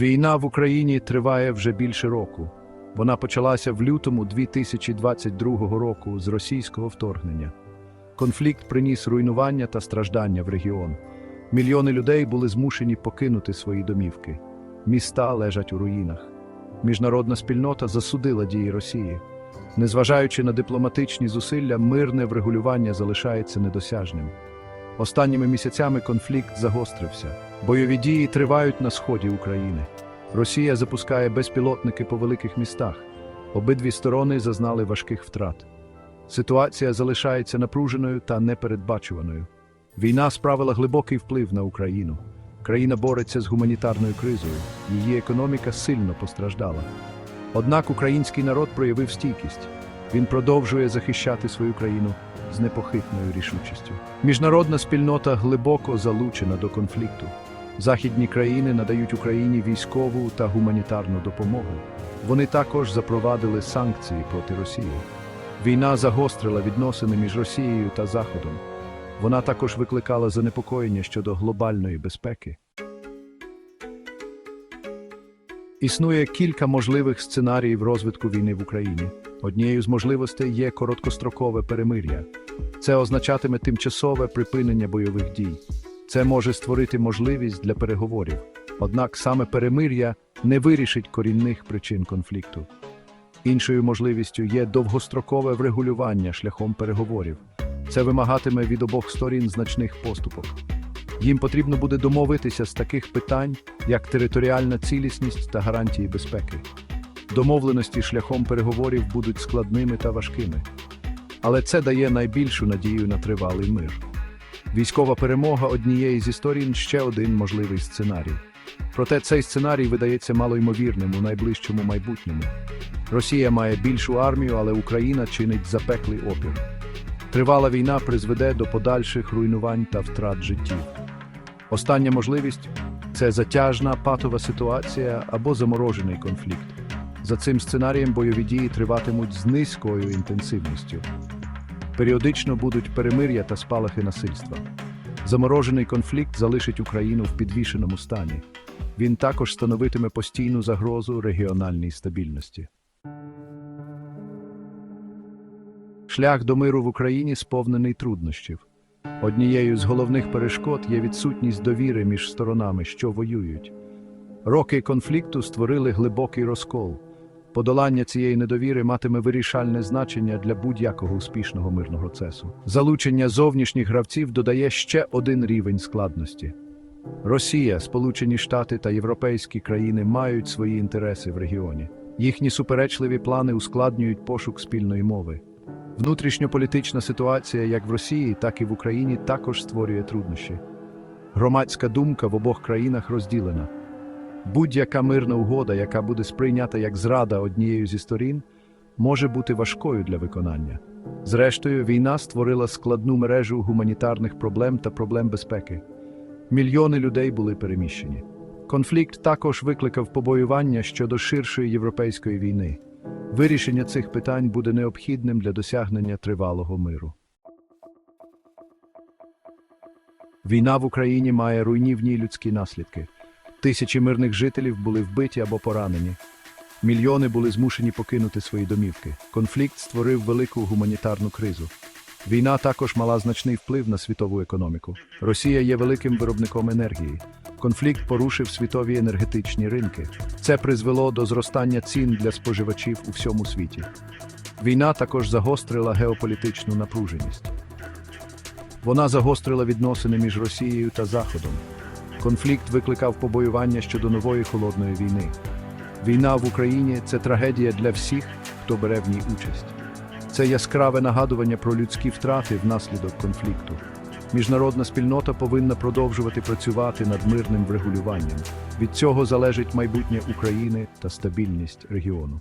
Війна в Україні триває вже більше року. Вона почалася в лютому 2022 року з російського вторгнення. Конфлікт приніс руйнування та страждання в регіон. Мільйони людей були змушені покинути свої домівки. Міста лежать у руїнах. Міжнародна спільнота засудила дії Росії. Незважаючи на дипломатичні зусилля, мирне врегулювання залишається недосяжним. Останніми місяцями конфлікт загострився. Бойові дії тривають на сході України. Росія запускає безпілотники по великих містах. Обидві сторони зазнали важких втрат. Ситуація залишається напруженою та непередбачуваною. Війна справила глибокий вплив на Україну. Країна бореться з гуманітарною кризою, її економіка сильно постраждала. Однак український народ проявив стійкість. Він продовжує захищати свою країну з непохитною рішучістю. Міжнародна спільнота глибоко залучена до конфлікту. Західні країни надають Україні військову та гуманітарну допомогу. Вони також запровадили санкції проти Росії. Війна загострила відносини між Росією та Заходом. Вона також викликала занепокоєння щодо глобальної безпеки. Існує кілька можливих сценаріїв розвитку війни в Україні. Однією з можливостей є короткострокове перемир'я. Це означатиме тимчасове припинення бойових дій. Це може створити можливість для переговорів. Однак саме перемир'я не вирішить корінних причин конфлікту. Іншою можливістю є довгострокове врегулювання шляхом переговорів. Це вимагатиме від обох сторін значних поступок. Їм потрібно буде домовитися з таких питань, як територіальна цілісність та гарантії безпеки. Домовленості шляхом переговорів будуть складними та важкими. Але це дає найбільшу надію на тривалий мир. Військова перемога однієї зі сторін ще один можливий сценарій. Проте цей сценарій видається малоймовірним у найближчому майбутньому. Росія має більшу армію, але Україна чинить запеклий опір. Тривала війна призведе до подальших руйнувань та втрат життів. Остання можливість це затяжна патова ситуація або заморожений конфлікт. За цим сценарієм бойові дії триватимуть з низькою інтенсивністю. Періодично будуть перемир'я та спалахи насильства. Заморожений конфлікт залишить Україну в підвішеному стані. Він також становитиме постійну загрозу регіональній стабільності. Шлях до миру в Україні сповнений труднощів. Однією з головних перешкод є відсутність довіри між сторонами, що воюють. Роки конфлікту створили глибокий розкол. Подолання цієї недовіри матиме вирішальне значення для будь-якого успішного мирного процесу. Залучення зовнішніх гравців додає ще один рівень складності. Росія, Сполучені Штати та європейські країни мають свої інтереси в регіоні. Їхні суперечливі плани ускладнюють пошук спільної мови. Внутрішньополітична ситуація як в Росії, так і в Україні також створює труднощі. Громадська думка в обох країнах розділена. Будь-яка мирна угода, яка буде сприйнята як зрада однією зі сторін, може бути важкою для виконання. Зрештою, війна створила складну мережу гуманітарних проблем та проблем безпеки. Мільйони людей були переміщені. Конфлікт також викликав побоювання щодо ширшої європейської війни. Вирішення цих питань буде необхідним для досягнення тривалого миру. Війна в Україні має руйнівні людські наслідки. Тисячі мирних жителів були вбиті або поранені. Мільйони були змушені покинути свої домівки. Конфлікт створив велику гуманітарну кризу. Війна також мала значний вплив на світову економіку. Росія є великим виробником енергії. Конфлікт порушив світові енергетичні ринки. Це призвело до зростання цін для споживачів у всьому світі. Війна також загострила геополітичну напруженість. Вона загострила відносини між Росією та Заходом. Конфлікт викликав побоювання щодо нової холодної війни. Війна в Україні це трагедія для всіх, хто бере в ній участь. Це яскраве нагадування про людські втрати внаслідок конфлікту. Міжнародна спільнота повинна продовжувати працювати над мирним врегулюванням. Від цього залежить майбутнє України та стабільність регіону.